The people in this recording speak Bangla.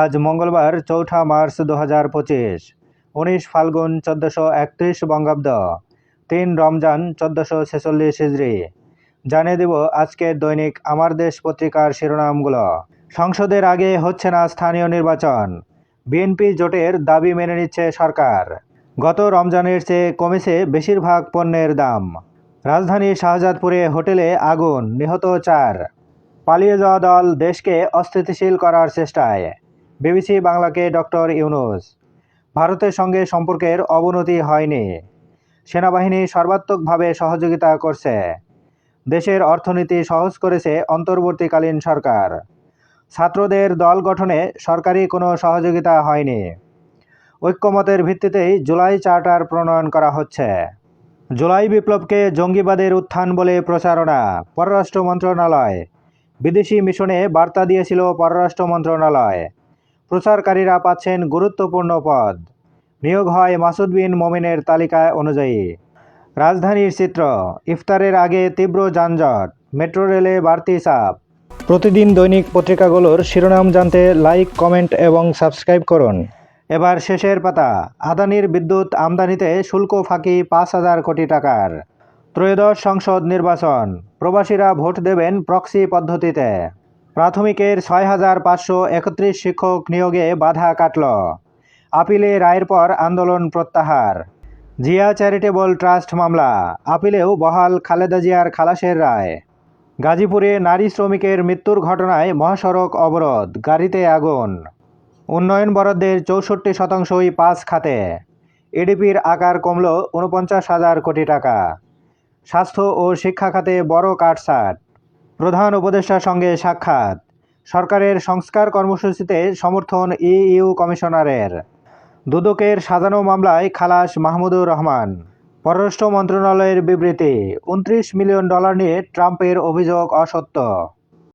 আজ মঙ্গলবার চৌঠা মার্চ দু হাজার পঁচিশ। উনিশ ফাল্গুন চোদ্দোশো একত্রিশ বঙ্গাব্দ। তিন রমজান চোদ্দোশো ছেচল্লিশ হিজড়ি জানিয়ে দেব আজকের দৈনিক আমার দেশ পত্রিকার শিরোনামগুলো। সংসদের আগে হচ্ছে না স্থানীয় নির্বাচন। বিএনপি জোটের দাবি মেনে নিচ্ছে সরকার। গত রমজানের চেয়ে কমেছে বেশিরভাগ পণ্যের দাম। রাজধানী শাহজাদপুরে হোটেলে আগুন, নিহত চার। পালিয়ে যাওয়া দল দেশকে অস্থিতিশীল করার চেষ্টায়। বিবিসি বাংলাকে ডক্টর ইউনুস। ভারতের সঙ্গে সম্পর্কের অবনতি হয়নি। সেনাবাহিনী সর্বাত্মকভাবে সহযোগিতা করছে। দেশের অর্থনীতি সহজ করেছে অন্তর্বর্তীকালীন সরকার। ছাত্রদের দল গঠনে সরকারি কোনো সহযোগিতা হয়নি। ঐক্যমতের ভিত্তিতেই জুলাই চার্টার প্রণয়ন করা হচ্ছে। জুলাই বিপ্লবকে জঙ্গিবাদের উত্থান বলে প্রচারণা, পররাষ্ট্র মন্ত্রণালয়। বিদেশি মিশনে বার্তা দিয়েছিল পররাষ্ট্র মন্ত্রণালয়। প্রচারকারীরা পাচ্ছেন গুরুত্বপূর্ণ পদ। নিয়োগ হয় মাসুদ বিন মমিনের তালিকায় অনুযায়ী। রাজধানীর চিত্র, ইফতারের আগে তীব্র যানজট, মেট্রো রেলে বাড়তি চাপ। প্রতিদিন দৈনিক পত্রিকাগুলোর শিরোনাম জানতে লাইক, কমেন্ট এবং সাবস্ক্রাইব করুন। এবার শেষের পাতা, আদানির বিদ্যুৎ আমদানিতে শুল্ক ফাঁকি পাঁচ হাজার কোটি টাকার। ত্রয়োদশ সংসদ নির্বাচন, প্রবাসীরা ভোট দেবেন প্রক্সি পদ্ধতিতে। প্রাথমিকের ছয় হাজার পাঁচশো একত্রিশ শিক্ষক নিয়োগে বাধা কাটল। আপিলে রায়ের পর আন্দোলন প্রত্যাহার। জিয়া চ্যারিটেবল ট্রাস্ট মামলা। আপিলেও বহাল খালেদা জিয়ার খালাসের রায়। গাজীপুরে নারী শ্রমিকের মৃত্যুর ঘটনায় মহাসড়ক অবরোধ, গাড়িতে আগুন। উন্নয়ন বরাদ্দের চৌষট্টি শতাংশই পাঁচ খাতে। এডিপির আকার কমল উনপঞ্চাশ হাজার কোটি টাকা। স্বাস্থ্য ও শিক্ষা খাতে বড় কাটছাট। প্রধান উপদেষ্টার সঙ্গে সাক্ষাৎ। সরকারের সংস্কার কর্মসূচিতে সমর্থন ইইউ কমিশনারের। দুদকের সাজানো মামলায় খালাস মাহমুদুর রহমান। পররাষ্ট্র মন্ত্রণালয়ের বিবৃতি, উনত্রিশ মিলিয়ন ডলার নিয়ে ট্রাম্পের অভিযোগ অসত্য।